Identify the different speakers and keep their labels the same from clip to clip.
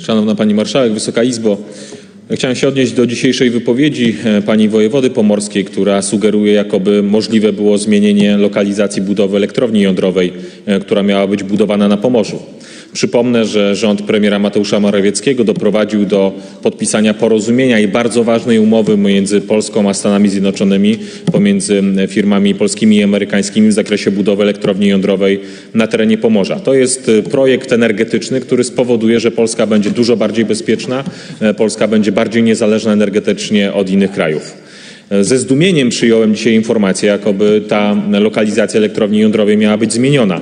Speaker 1: Szanowna Pani Marszałek, Wysoka Izbo. Chciałem się odnieść do dzisiejszej wypowiedzi e, pani wojewody pomorskiej, która sugeruje, jakoby możliwe było zmienienie lokalizacji budowy elektrowni jądrowej, e, która miała być budowana na Pomorzu. Przypomnę, że rząd premiera Mateusza Morawieckiego doprowadził do podpisania porozumienia i bardzo ważnej umowy między Polską a Stanami Zjednoczonymi, pomiędzy firmami polskimi i amerykańskimi w zakresie budowy elektrowni jądrowej na terenie Pomorza. To jest e, projekt energetyczny, który spowoduje, że Polska będzie dużo bardziej bezpieczna, e, Polska będzie bardziej niezależna energetycznie od innych krajów. Ze zdumieniem przyjąłem dzisiaj informację, jakoby ta lokalizacja elektrowni jądrowej miała być zmieniona.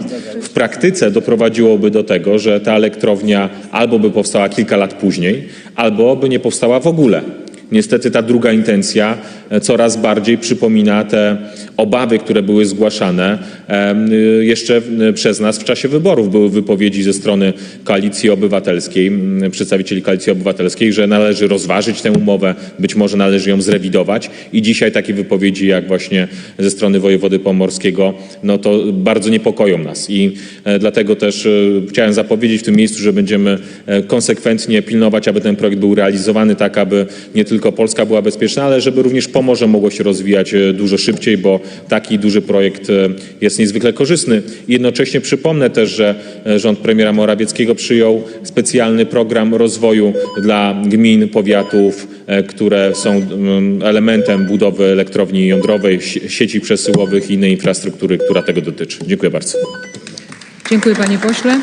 Speaker 1: Praktyce doprowadziłoby do tego, że ta elektrownia albo by powstała kilka lat później, albo by nie powstała w ogóle. Niestety ta druga intencja e, coraz bardziej przypomina te obawy, które były zgłaszane y, jeszcze przez nas w czasie wyborów. Były wypowiedzi ze strony Koalicji Obywatelskiej, przedstawicieli Koalicji Obywatelskiej, że należy rozważyć tę umowę, być może należy ją zrewidować i dzisiaj takie wypowiedzi jak właśnie ze strony wojewody pomorskiego, no to bardzo niepokoją nas i e, dlatego też e, chciałem zapowiedzieć w tym miejscu, że będziemy e, konsekwentnie pilnować, aby ten projekt był realizowany tak, aby nie tylko Polska była bezpieczna, ale żeby również Pomorze mogło się rozwijać e, dużo szybciej, bo taki duży projekt e, jest niezwykle korzystny. Jednocześnie przypomnę też, że e, rząd premiera Morawieckiego przyjął specjalny program rozwoju dla gmin, powiatów, które są mm, elementem budowy elektrowni jądrowej, sie- sieci przesyłowych i innej infrastruktury, która tego dotyczy. Dziękuję bardzo.
Speaker 2: Dziękuję panie pośle.